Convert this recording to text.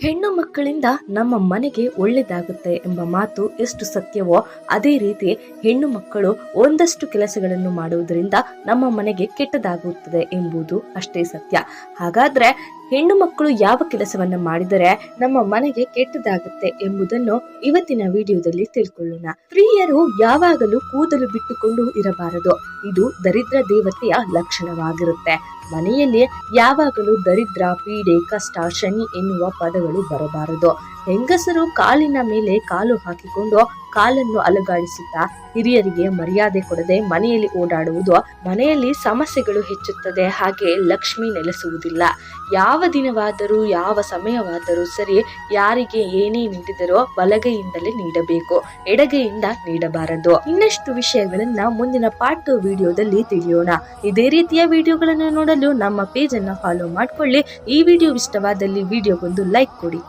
ಹೆಣ್ಣು ಮಕ್ಕಳಿಂದ ನಮ್ಮ ಮನೆಗೆ ಒಳ್ಳೆಯದಾಗುತ್ತೆ ಎಂಬ ಮಾತು ಎಷ್ಟು ಸತ್ಯವೋ ಅದೇ ರೀತಿ ಹೆಣ್ಣು ಮಕ್ಕಳು ಒಂದಷ್ಟು ಕೆಲಸಗಳನ್ನು ಮಾಡುವುದರಿಂದ ನಮ್ಮ ಮನೆಗೆ ಕೆಟ್ಟದಾಗುತ್ತದೆ ಎಂಬುದು ಅಷ್ಟೇ ಸತ್ಯ. ಹಾಗಾದ್ರೆ ಹೆಣ್ಣು ಮಕ್ಕಳು ಯಾವ ಕೆಲಸವನ್ನ ಮಾಡಿದರೆ ನಮ್ಮ ಮನೆಗೆ ಕೆಟ್ಟದಾಗುತ್ತೆ ಎಂಬುದನ್ನು ಇವತ್ತಿನ ವಿಡಿಯೋದಲ್ಲಿ ತಿಳ್ಕೊಳ್ಳೋಣ. ಸ್ತ್ರೀಯರು ಯಾವಾಗಲೂ ಕೂದಲು ಬಿಟ್ಟುಕೊಂಡು ಇರಬಾರದು. ಇದು ದರಿದ್ರ ದೇವತೆಯ ಲಕ್ಷಣವಾಗಿರುತ್ತೆ. ಮನೆಯಲ್ಲಿ ಯಾವಾಗಲೂ ದರಿದ್ರ, ಪೀಡೆ, ಕಷ್ಟ, ಶನಿ ಎನ್ನುವ ಪದಗಳು ಬರಬಾರದು. ಹೆಂಗಸರು ಕಾಲಿನ ಮೇಲೆ ಕಾಲು ಹಾಕಿಕೊಂಡು ಕಾಲನ್ನು ಅಲುಗಾಡಿಸುತ್ತಾ ಹಿರಿಯರಿಗೆ ಮರ್ಯಾದೆ ಕೊಡದೆ ಮನೆಯಲ್ಲಿ ಓಡಾಡುವುದು ಮನೆಯಲ್ಲಿ ಸಮಸ್ಯೆಗಳು ಹೆಚ್ಚುತ್ತದೆ. ಹಾಗೆ ಲಕ್ಷ್ಮಿ ನೆಲೆಸುವುದಿಲ್ಲ. ಯಾವ ದಿನವಾದರೂ, ಯಾವ ಸಮಯವಾದರೂ ಸರಿ ಯಾರಿಗೆ ಏನೇ ನೀಡಿದರೋ ಬಲಗೈಯಿಂದಲೇ ನೀಡಬೇಕು. ಎಡಗೈಯಿಂದ ನೀಡಬಾರದು. ಇನ್ನಷ್ಟು ವಿಷಯಗಳನ್ನ ಮುಂದಿನ ಪಾರ್ಟ್ ಟು ವಿಡಿಯೋದಲ್ಲಿ ತಿಳಿಯೋಣ. ಇದೇ ರೀತಿಯ ವಿಡಿಯೋಗಳನ್ನು ನೋಡಲು ನಮ್ಮ ಪೇಜ್ ಅನ್ನ ಫಾಲೋ ಮಾಡಿಕೊಳ್ಳಿ. ಈ ವಿಡಿಯೋ ಇಷ್ಟವಾದಲ್ಲಿ ವಿಡಿಯೋಗೊಂದು ಲೈಕ್ ಕೊಡಿ.